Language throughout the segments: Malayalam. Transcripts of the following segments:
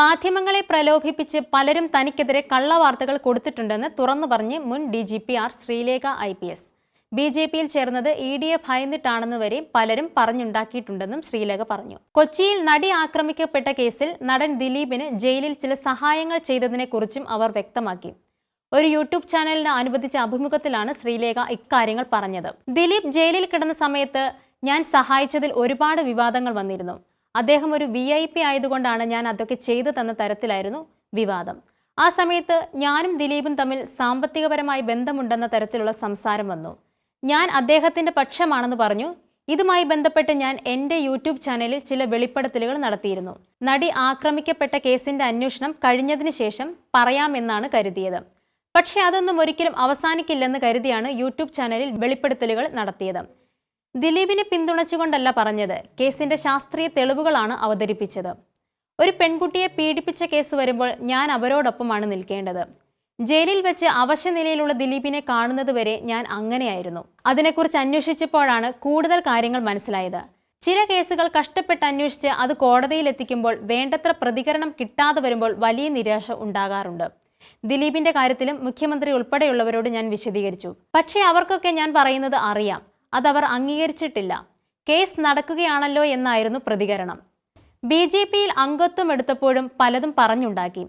മാധ്യമങ്ങളെ പ്രലോഭിപ്പിച്ച് പലരും തനിക്കെതിരെ കള്ളവാർത്തകൾ കൊടുത്തിട്ടുണ്ടെന്ന് തുറന്നു പറഞ്ഞ് മുൻ D G P R Sreelekha I P S. B J പിയിൽ ചേർന്നത് ഇ ഡി എഫ് ഭയന്നിട്ടാണെന്ന് വരെ പലരും പറഞ്ഞുണ്ടാക്കിയിട്ടുണ്ടെന്നും ശ്രീലേഖ പറഞ്ഞു. കൊച്ചിയിൽ നടി ആക്രമിക്കപ്പെട്ട കേസിൽ നടൻ ദിലീപിന് ജയിലിൽ ചില സഹായങ്ങൾ ചെയ്തതിനെക്കുറിച്ചും അവർ വ്യക്തമാക്കി. ഒരു യൂട്യൂബ് ചാനലിന് അനുവദിച്ച അഭിമുഖത്തിലാണ് ശ്രീലേഖ ഇക്കാര്യങ്ങൾ പറഞ്ഞത്. ദിലീപ് ജയിലിൽ കിടന്ന സമയത്ത് ഞാൻ സഹായിച്ചതിൽ ഒരുപാട് വിവാദങ്ങൾ വന്നിരുന്നു. അദ്ദേഹം ഒരു വി ഐ പി ആയതുകൊണ്ടാണ് ഞാൻ അതൊക്കെ ചെയ്തു തന്ന തരത്തിലായിരുന്നു വിവാദം. ആ സമയത്ത് ഞാനും ദിലീപും തമ്മിൽ സാമ്പത്തികപരമായി ബന്ധമുണ്ടെന്ന തരത്തിലുള്ള സംസാരം വന്നു. ഞാൻ അദ്ദേഹത്തിന്റെ പക്ഷമാണെന്ന് പറഞ്ഞു. ഇതുമായി ബന്ധപ്പെട്ട് ഞാൻ എന്റെ യൂട്യൂബ് ചാനലിൽ ചില വെളിപ്പെടുത്തലുകൾ നടത്തിയിരുന്നു. നടി ആക്രമിക്കപ്പെട്ട കേസിന്റെ അന്വേഷണം കഴിഞ്ഞതിന് ശേഷം പറയാമെന്നാണ് കരുതിയത്. പക്ഷേ അതൊന്നും ഒരിക്കലും അവസാനിക്കില്ലെന്ന് കരുതിയാണ് യൂട്യൂബ് ചാനലിൽ വെളിപ്പെടുത്തലുകൾ നടത്തിയത്. ദിലീപിനെ പിന്തുണച്ചുകൊണ്ടല്ല പറഞ്ഞത്. കേസിന്റെ ശാസ്ത്രീയ തെളിവുകളാണ് അവതരിപ്പിച്ചത്. ഒരു പെൺകുട്ടിയെ പീഡിപ്പിച്ച കേസ് വരുമ്പോൾ ഞാൻ അവരോടൊപ്പമാണ് നിൽക്കേണ്ടത്. ജയിലിൽ വെച്ച് അവശനിലയിലുള്ള ദിലീപിനെ കാണുന്നത് വരെ ഞാൻ അങ്ങനെയായിരുന്നു. അതിനെക്കുറിച്ച് അന്വേഷിച്ചപ്പോഴാണ് കൂടുതൽ കാര്യങ്ങൾ മനസ്സിലായത്. ചില കേസുകൾ കഷ്ടപ്പെട്ട് അന്വേഷിച്ച് അത് കോടതിയിൽ എത്തിക്കുമ്പോൾ വേണ്ടത്ര പ്രതികരണം കിട്ടാതെ വരുമ്പോൾ വലിയ നിരാശ ഉണ്ടാകാറുണ്ട്. ദിലീപിന്റെ കാര്യത്തിലും മുഖ്യമന്ത്രി ഉൾപ്പെടെയുള്ളവരോട് ഞാൻ വിശദീകരിച്ചു. പക്ഷേ അവർക്കൊക്കെ ഞാൻ പറയുന്നത് അറിയാം. അതവർ അംഗീകരിച്ചിട്ടില്ല. കേസ് നടക്കുകയാണല്ലോ എന്നായിരുന്നു പ്രതികരണം. ബി ജെ പിയിൽ അംഗത്വം എടുത്തപ്പോഴും പലതും പറഞ്ഞുണ്ടാക്കി.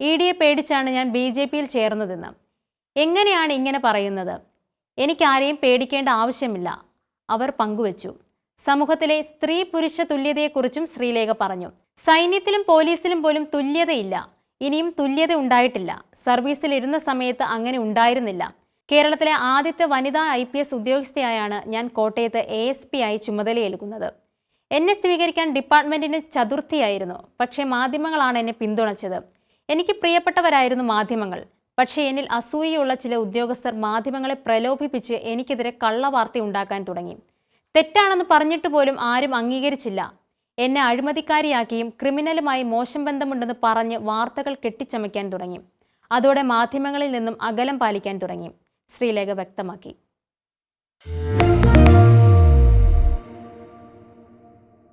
ഇ ഡിയെ പേടിച്ചാണ് ഞാൻ ബി ജെ പിയിൽ ചേർന്നതെന്ന്. എങ്ങനെയാണ് ഇങ്ങനെ പറയുന്നത്? എനിക്കാരെയും പേടിക്കേണ്ട ആവശ്യമില്ല. അവർ പങ്കുവച്ചു. സമൂഹത്തിലെ സ്ത്രീ പുരുഷ തുല്യതയെക്കുറിച്ചും ശ്രീലേഖ പറഞ്ഞു. സൈന്യത്തിലും പോലീസിലും പോലും തുല്യതയില്ല. ഇനിയും തുല്യത ഉണ്ടായിട്ടില്ല. സർവീസിലിരുന്ന സമയത്ത് അങ്ങനെ ഉണ്ടായിരുന്നില്ല. കേരളത്തിലെ ആദ്യത്തെ വനിതാ ഐ പി എസ് ഉദ്യോഗസ്ഥയായാണ് ഞാൻ കോട്ടയത്ത് എ എസ് പി ആയി ചുമതലയേൽക്കുന്നത്. എന്നെ സ്വീകരിക്കാൻ ഡിപ്പാർട്ട്മെന്റിന് ചതുർത്ഥിയായിരുന്നു. പക്ഷേ മാധ്യമങ്ങളാണ് എന്നെ പിന്തുണച്ചത്. എനിക്ക് പ്രിയപ്പെട്ടവരായിരുന്നു മാധ്യമങ്ങൾ. പക്ഷേ എന്നിൽ അസൂയയുള്ള ചില ഉദ്യോഗസ്ഥർ മാധ്യമങ്ങളെ പ്രലോഭിപ്പിച്ച് എനിക്കെതിരെ കള്ളവാർത്ത ഉണ്ടാക്കാൻ തുടങ്ങി. തെറ്റാണെന്ന് പറഞ്ഞിട്ട് പോലും ആരും അംഗീകരിച്ചില്ല. എന്നെ അഴിമതിക്കാരിയാക്കിയും ക്രിമിനലുമായി മോശം ബന്ധമുണ്ടെന്ന് പറഞ്ഞ് വാർത്തകൾ കെട്ടിച്ചമയ്ക്കാൻ തുടങ്ങി. അതോടെ മാധ്യമങ്ങളിൽ നിന്നും അകലം പാലിക്കാൻ തുടങ്ങി. ശ്രീലേഖ വ്യക്തമാക്കി.